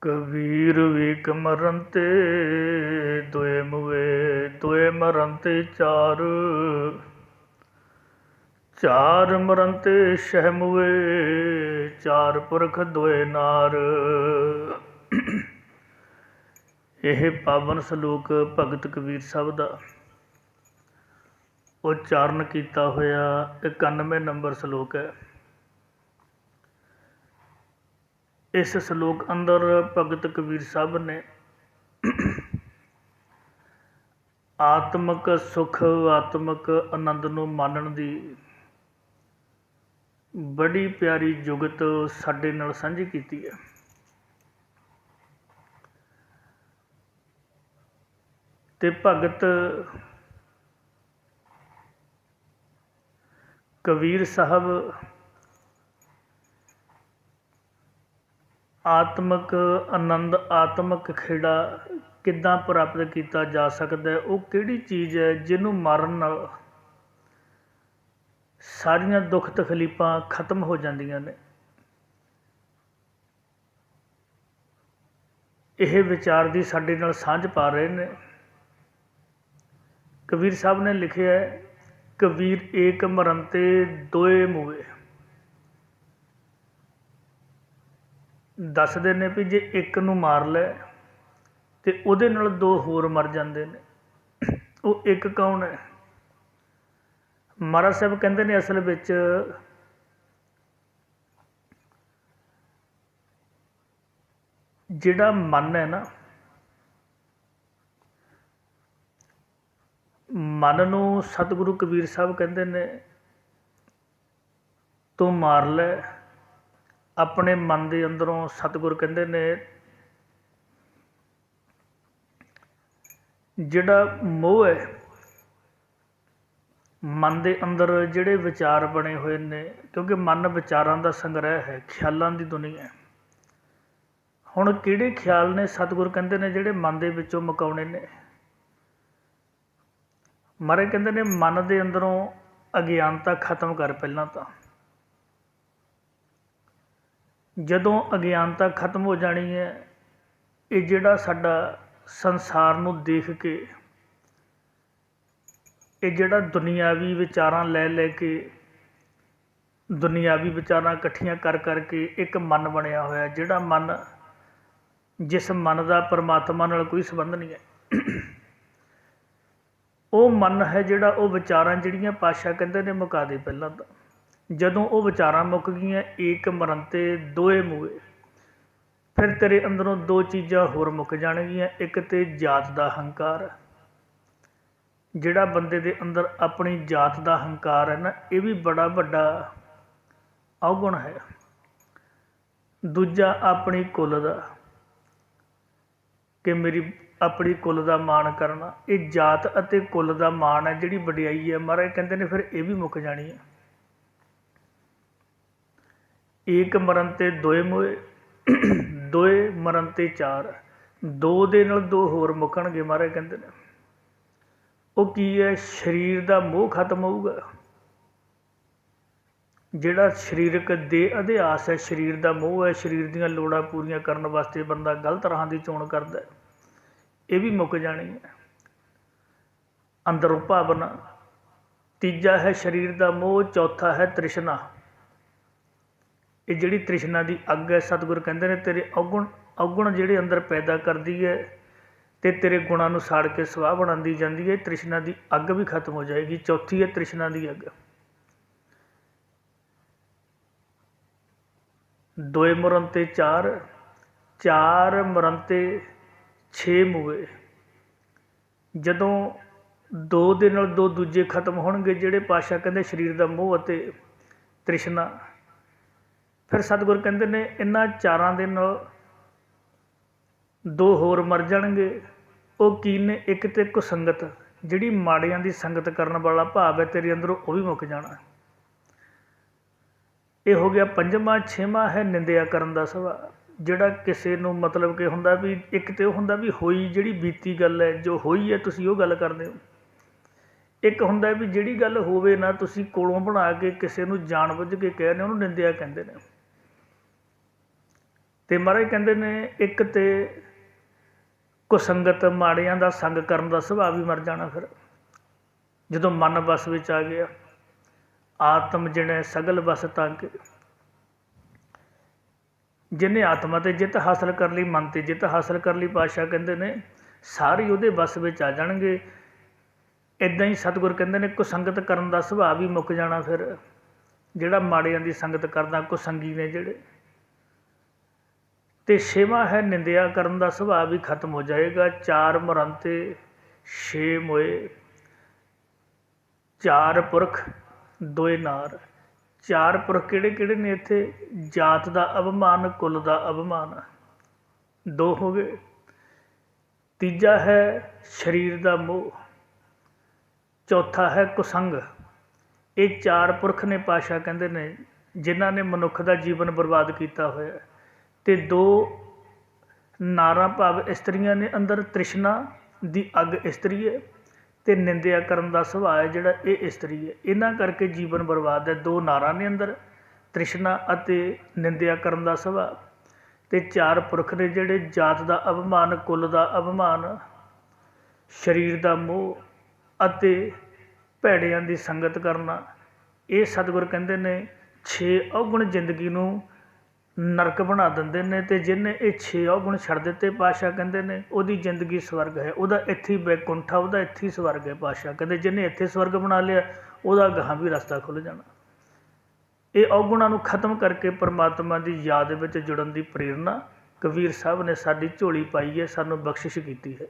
ਕਬੀਰ ਵੇਕ ਮਰਨ ਤੇ, ਦੋਏ ਮੁਏ ਦੋਏ ਮਰਨ ਤੇ ਚਾਰ। ਚਾਰ ਮਰਨ ਤੇ ਸ਼ਹਿ ਮੁਏ ਚਾਰ ਪੁਰਖ ਦੋਏ ਨਾਰ। ਇਹ ਪਾਵਨ ਸ਼ਲੋਕ ਭਗਤ ਕਬੀਰ ਸਾਹਿਬ ਦਾ। ਉਚਾਰਨ ਕੀਤਾ ਹੋਇਆ 91 ਨੰਬਰ ਸ਼ਲੋਕ ਹੈ। ਇਸ ਸ਼ਲੋਕ ਅੰਦਰ ਭਗਤ ਕਬੀਰ ਸਾਹਿਬ ਨੇ ਆਤਮਿਕ ਸੁਖ, ਆਤਮਿਕ ਆਨੰਦ ਨੂੰ ਮਾਣਨ ਦੀ ਬੜੀ ਪਿਆਰੀ ਜੁਗਤ ਸਾਡੇ ਨਾਲ ਸਾਂਝੀ ਕੀਤੀ ਹੈ। ਤੇ ਭਗਤ ਕਬੀਰ ਸਾਹਿਬ ਆਤਮਕ ਆਨੰਦ, ਆਤਮਕ ਖੇੜਾ ਕਿੱਦਾਂ ਪ੍ਰਾਪਤ ਕੀਤਾ ਜਾ ਸਕਦਾ ਉਹ ਕਿਹੜੀ ਚੀਜ਼ ਹੈ ਜਿਹਨੂੰ ਮਾਰਨ ਨਾਲ ਸਾਰੀਆਂ ਦੁੱਖ ਤਕਲੀਫਾਂ ਖਤਮ ਹੋ ਜਾਂਦੀਆਂ ਨੇ? ਇਹ ਵਿਚਾਰ ਦੀ ਸਾਡੇ ਨਾਲ ਸਾਂਝ ਪਾ ਰਹੇ ਨੇ। ਕਬੀਰ ਸਾਹਿਬ ਨੇ ਲਿਖਿਆ ਹੈ, ਕਬੀਰ ਏਕ ਮਰਨ ਤੇ ਦੋਏ ਮੂਏ ਦੱਸਦੇ ਨੇ ਵੀ ਜੇ ਇੱਕ ਨੂੰ ਮਾਰ ਲੈ ਤਾਂ ਉਹਦੇ ਨਾਲ ਦੋ ਹੋਰ ਮਰ ਜਾਂਦੇ ਨੇ। ਉਹ ਇੱਕ ਕੌਣ ਹੈ? ਮਹਾਰਾਜ ਸਾਹਿਬ ਕਹਿੰਦੇ ਨੇ ਅਸਲ ਵਿੱਚ ਜਿਹੜਾ ਮਨ ਹੈ ਨਾ, ਮਨ ਨੂੰ ਸਤਿਗੁਰੂ ਕਬੀਰ ਸਾਹਿਬ ਕਹਿੰਦੇ ਨੇ, ਤੂੰ ਮਾਰ ਲੈ ਆਪਣੇ ਮਨ ਦੇ ਅੰਦਰੋਂ ਸਤਿਗੁਰ ਕਹਿੰਦੇ ਨੇ, ਜਿਹੜਾ ਮੋਹ ਹੈ, ਮਨ ਦੇ ਅੰਦਰ ਜਿਹੜੇ ਵਿਚਾਰ ਬਣੇ ਹੋਏ ਨੇ, ਕਿਉਂਕਿ ਮਨ ਵਿਚਾਰਾਂ ਦਾ ਸੰਗ੍ਰਹਿ ਹੈ, ਖਿਆਲਾਂ ਦੀ ਦੁਨੀਆ ਹੈ। ਹੁਣ ਕਿਹੜੇ ਖਿਆਲ ਨੇ ਸਤਿਗੁਰ ਕਹਿੰਦੇ ਨੇ, ਜਿਹੜੇ ਮਨ ਦੇ ਵਿੱਚੋਂ ਮਕਾਉਣੇ ਨੇ? ਮਾਰੇ ਕਹਿੰਦੇ ਨੇ, ਮਨ ਦੇ ਅੰਦਰੋਂ ਅਗਿਆਨਤਾ ਖਤਮ ਕਰ ਪਹਿਲਾਂ ਤਾਂ। ਜਦੋਂ ਅਗਿਆਨਤਾ ਖਤਮ ਹੋ ਜਾਣੀ ਹੈ, ਇਹ ਜਿਹੜਾ ਸਾਡਾ ਸੰਸਾਰ ਨੂੰ ਦੇਖ ਕੇ, ਇਹ ਜਿਹੜਾ ਦੁਨਿਆਵੀ ਵਿਚਾਰਾਂ ਲੈ ਲੈ ਕੇ, ਦੁਨਿਆਵੀ ਵਿਚਾਰਾਂ ਇਕੱਠੀਆਂ ਕਰ ਕਰਕੇ ਇੱਕ ਮਨ ਬਣਿਆ ਹੋਇਆ, ਜਿਹੜਾ ਮਨ ਜਿਸ ਮਨ ਦਾ ਪਰਮਾਤਮਾ ਨਾਲ ਕੋਈ ਸੰਬੰਧ ਨਹੀਂ ਹੈ। ਉਹ ਮਨ ਹੈ ਜਿਹੜਾ ਉਹ ਵਿਚਾਰਾਂ ਜਿਹੜੀਆਂ ਪਾਸ਼ਾ ਕਹਿੰਦੇ ਨੇ ਮੁਕਾ ਦੇ ਪਹਿਲਾਂ ਤਾਂ। ਜਦੋਂ ਉਹ ਵਿਚਾਰਾਂ ਮੁੱਕ ਗਈਆਂ, ਏਕ ਮਰਨ ਤੇ ਦੋਏ ਮੂਏ। ਫਿਰ ਤੇਰੇ ਅੰਦਰੋਂ ਦੋ ਚੀਜ਼ਾਂ ਹੋਰ ਮੁੱਕ ਜਾਣਗੀਆਂ, ਇੱਕ ਤੇ ਜਾਤ ਦਾ ਹੰਕਾਰ। ਜਿਹੜਾ ਬੰਦੇ ਦੇ ਅੰਦਰ ਆਪਣੀ ਜਾਤ ਦਾ ਹੰਕਾਰ ਹੈ ਨਾ, ਇਹ ਵੀ ਬੜਾ ਵੱਡਾ ਔਗੁਣ ਹੈ। ਦੂਜਾ ਆਪਣੀ ਕੁੱਲ ਦਾ, ਕਿ ਮੇਰੀ, ਆਪਣੀ ਕੁੱਲ ਦਾ ਮਾਣ ਕਰਨਾ। ਇਹ ਜਾਤ ਅਤੇ ਕੁੱਲ ਦਾ ਮਾਣ ਹੈ, ਜਿਹੜੀ ਵਡਿਆਈ ਹੈ, ਮਹਾਰਾਜ ਕਹਿੰਦੇ ਨੇ, ਫਿਰ ਇਹ ਵੀ ਮੁੱਕ ਜਾਣੀ ਹੈ। ਏਕ ਮਰਨ ਤੇ ਦੋਏ ਮੋਏ, ਦੋਏ ਮਰਨ ਤੇ ਚਾਰ, ਦੋ ਦੇ ਨਾਲ ਦੋ ਹੋਰ ਮੁੱਕਣਗੇ ਮਹਾਰਾਜ ਕਹਿੰਦੇ ਨੇ। ਉਹ ਕੀ ਹੈ? ਸਰੀਰ ਦਾ ਮੋਹ ਖਤਮ ਹੋਊਗਾ। ਜਿਹੜਾ ਸਰੀਰਕ ਦੇ ਅਧਿਆਸ ਹੈ, ਸਰੀਰ ਦਾ ਮੋਹ ਹੈ, ਸਰੀਰ ਦੀਆਂ ਲੋੜਾਂ ਪੂਰੀਆਂ ਕਰਨ ਵਾਸਤੇ ਬੰਦਾ ਗਲਤ ਰਾਹਾਂ ਦੀ ਚੋਣ ਕਰਦਾ ਇਹ ਵੀ ਮੁੱਕ ਜਾਣੀ ਹੈ। ਅੰਦਰੋਂ ਭਾਵਨਾ। ਤੀਜਾ ਹੈ, ਸਰੀਰ ਦਾ ਮੋਹ, ਚੌਥਾ ਹੈ, ਤ੍ਰਿਸ਼ਨਾ। ਇਹ ਜਿਹੜੀ ਤ੍ਰਿਸ਼ਨਾ ਦੀ ਅੱਗ ਹੈ, ਸਤਿਗੁਰ ਕਹਿੰਦੇ ਨੇ, ਤੇਰੇ ਔਗੁਣ ਔਗੁਣ ਜਿਹੜੇ ਅੰਦਰ ਪੈਦਾ ਕਰਦੀ ਹੈ ਅਤੇ ਤੇਰੇ ਗੁਣਾਂ ਨੂੰ ਸਾੜ ਕੇ ਸਵਾਹ ਬਣਾਉਂਦੀ ਜਾਂਦੀ ਹੈ, ਤ੍ਰਿਸ਼ਨਾ ਦੀ ਅੱਗ ਵੀ ਖਤਮ ਹੋ ਜਾਏਗੀ। ਚੌਥੀ ਹੈ ਤ੍ਰਿਸ਼ਨਾ ਦੀ ਅੱਗ। ਦੋਏ ਮਰਨ ਤੇ ਚਾਰ ਚਾਰ ਮਰਨ ਤੇ 6 ਮੂਏ। ਜਦੋਂ ਦੋ ਦੇ ਨਾਲ ਦੋ ਦੂਜੇ ਖਤਮ ਹੋਣਗੇ, ਜਿਹੜੇ ਪਾਸ਼ਾ ਕਹਿੰਦੇ ਸਰੀਰ ਦਾ ਮੋਹ ਅਤੇ ਤ੍ਰਿਸ਼ਨਾ ਫਿਰ ਸਤਿਗੁਰ ਕਹਿੰਦੇ ਨੇ ਇਹਨਾਂ ਚਾਰਾਂ ਦੇ ਨਾਲ ਦੋ ਹੋਰ ਮਰ ਜਾਣਗੇ। ਉਹ ਕੀ ਨੇ? ਇੱਕ ਤੇ ਕੁਸੰਗਤ ਜਿਹੜੀ ਮਾੜਿਆਂ ਦੀ ਸੰਗਤ ਕਰਨ ਵਾਲਾ ਭਾਵ ਹੈ, ਤੇਰੇ ਅੰਦਰੋਂ ਉਹ ਵੀ ਮੁੱਕ ਜਾਣਾ। ਇਹ ਹੋ ਗਿਆ ਪੰਜਵਾਂ, ਛੇਵਾਂ ਹੈ ਨਿੰਦਿਆ ਕਰਨ ਦਾ ਸੁਭਾਅ ਜਿਹੜਾ ਕਿਸੇ ਨੂੰ ਮਤਲਬ ਕਿ ਹੁੰਦਾ ਵੀ ਇੱਕ ਤੇ ਉਹ ਹੁੰਦਾ ਵੀ ਹੋਈ ਜਿਹੜੀ ਬੀਤੀ ਗੱਲ ਹੈ, ਜੋ ਹੋਈ ਹੈ, ਤੁਸੀਂ ਉਹ ਗੱਲ ਕਰਦੇ ਹੋ। ਇੱਕ ਹੁੰਦਾ ਵੀ ਜਿਹੜੀ ਗੱਲ ਹੋਵੇ ਨਾ, ਤੁਸੀਂ ਕੋਲੋਂ ਬਣਾ ਕੇ ਕਿਸੇ ਨੂੰ ਜਾਣਬੁੱਝ ਕੇ ਕਹਿੰਦੇ ਉਹਨੂੰ ਨਿੰਦਿਆ ਕਹਿੰਦੇ ਨੇ। ਤੇ ਮਹਾਰਾਜ ਕਹਿੰਦੇ ਨੇ, ਇੱਕ ਤੇ ਕੁਸੰਗਤ ਮਾੜਿਆਂ ਦਾ ਸੰਗ ਕਰਨ ਦਾ ਸੁਭਾਅ ਵੀ ਮਰ ਜਾਣਾ ਫਿਰ। ਜਦੋਂ ਮਨ ਬਸ ਵਿੱਚ ਆ ਗਿਆ, ਆਤਮ ਜਿਣੇ ਸਗਲ ਬਸ ਤੰਗ ਜਿਹਨੇ ਆਤਮਾ ਤੇ ਜਿੱਤ ਹਾਸਲ ਕਰ ਲਈ, ਮਨ ਤੇ ਜਿੱਤ ਹਾਸਲ ਕਰ ਲਈ, ਪਾਤਸ਼ਾਹ ਕਹਿੰਦੇ ਨੇ, ਸਾਰੀ ਉਹਦੇ ਬਸ ਵਿੱਚ ਆ ਜਾਣਗੇ। ਇਦਾਂ ਹੀ ਸਤਿਗੁਰ ਕਹਿੰਦੇ ਨੇ ਕੁਸੰਗਤ ਕਰਨ ਦਾ ਸੁਭਾਅ ਵੀ ਮੁੱਕ ਜਾਣਾ ਫਿਰ। ਜਿਹੜਾ ਮਾੜਿਆਂ ਦੀ ਸੰਗਤ ਕਰਦਾ ਕੁਸੰਗੀ ਨੇ ਜਿਹੜੇ ਅਤੇ ਛੇਵਾਂ ਹੈ ਨਿੰਦਿਆ ਕਰਨ ਦਾ ਸੁਭਾਅ ਵੀ ਖਤਮ ਹੋ ਜਾਏਗਾ। ਚਾਰ ਮਰੰਤੇ, ਛੇ ਮੋਏ, ਚਾਰ ਪੁਰਖ, ਦੋਏ ਨਾਰ। ਚਾਰ ਪੁਰਖ ਕਿਹੜੇ ਕਿਹੜੇ ਨੇ ਇੱਥੇ? ਜਾਤ ਦਾ ਅਭਿਮਾਨ ਕੁੱਲ ਦਾ ਅਭਿਮਾਨ ਦੋ ਹੋ ਗਏ। ਤੀਜਾ ਹੈ ਸਰੀਰ ਦਾ ਮੋਹ। ਚੌਥਾ ਹੈ ਕੁਸੰਗ। ਇਹ ਚਾਰ ਪੁਰਖ ਨੇ ਪਾਸ਼ਾ ਕਹਿੰਦੇ ਨੇ, ਜਿਨ੍ਹਾਂ ਨੇ ਮਨੁੱਖ ਦਾ ਜੀਵਨ ਬਰਬਾਦ ਕੀਤਾ ਹੋਇਆ ਅਤੇ ਦੋ ਨਾਰਾਂ ਭਾਵ ਇਸਤਰੀਆਂ ਨੇ ਅੰਦਰ ਤ੍ਰਿਸ਼ਨਾ ਦੀ ਅੱਗ ਇਸਤਰੀ ਹੈ ਅਤੇ ਨਿੰਦਿਆ ਕਰਨ ਦਾ ਸੁਭਾਅ ਹੈ ਜਿਹੜਾ ਇਹ ਇਸਤਰੀ ਹੈ। ਇਹਨਾਂ ਕਰਕੇ ਜੀਵਨ ਬਰਬਾਦ ਹੈ। ਦੋ ਨਾਰਾਂ ਨੇ ਅੰਦਰ ਤ੍ਰਿਸ਼ਨਾ ਅਤੇ ਨਿੰਦਿਆ ਕਰਨ ਦਾ ਸੁਭਾਅ। ਅਤੇ ਚਾਰ ਪੁਰਖ ਨੇ ਜਿਹੜੇ ਜਾਤ ਦਾ ਅਭਿਮਾਨ ਕੁੱਲ ਦਾ ਅਭਿਮਾਨ ਸਰੀਰ ਦਾ ਮੋਹ ਅਤੇ ਭੈੜਿਆਂ ਦੀ ਸੰਗਤ ਕਰਨਾ, ਇਹ ਸਤਿਗੁਰ ਕਹਿੰਦੇ ਨੇ, ਛੇ ਔਗੁਣ ਜ਼ਿੰਦਗੀ ਨੂੰ ਨਰਕ ਬਣਾ ਦਿੰਦੇ ਨੇ ਅਤੇ ਜਿਹਨੇ ਇਹ ਛੇ ਔਗੁਣ ਛੱਡ ਦਿੱਤੇ ਪਾਤਸ਼ਾਹ ਕਹਿੰਦੇ ਨੇ, ਉਹਦੀ ਜ਼ਿੰਦਗੀ ਸਵਰਗ ਹੈ, ਉਹਦਾ ਇੱਥੇ ਹੀ ਬੈਕੁੰਠਾ, ਉਹਦਾ ਇੱਥੇ ਹੀ ਸਵਰਗ ਹੈ ਪਾਤਸ਼ਾਹ। ਕਹਿੰਦੇ ਜਿਹਨੇ ਇੱਥੇ ਸਵਰਗ ਬਣਾ ਲਿਆ, ਉਹਦਾ ਗਾਹਾਂ ਵੀ ਰਸਤਾ ਖੁੱਲ੍ਹ ਜਾਣਾ। ਇਹ ਔਗੁਣਾਂ ਨੂੰ ਖਤਮ ਕਰਕੇ ਪਰਮਾਤਮਾ ਦੀ ਯਾਦ ਵਿੱਚ ਜੁੜਨ ਦੀ ਪ੍ਰੇਰਣਾ ਕਬੀਰ ਸਾਹਿਬ ਨੇ ਸਾਡੀ ਝੋਲੀ ਪਾਈ ਹੈ, ਸਾਨੂੰ ਬਖਸ਼ਿਸ਼ ਕੀਤੀ ਹੈ।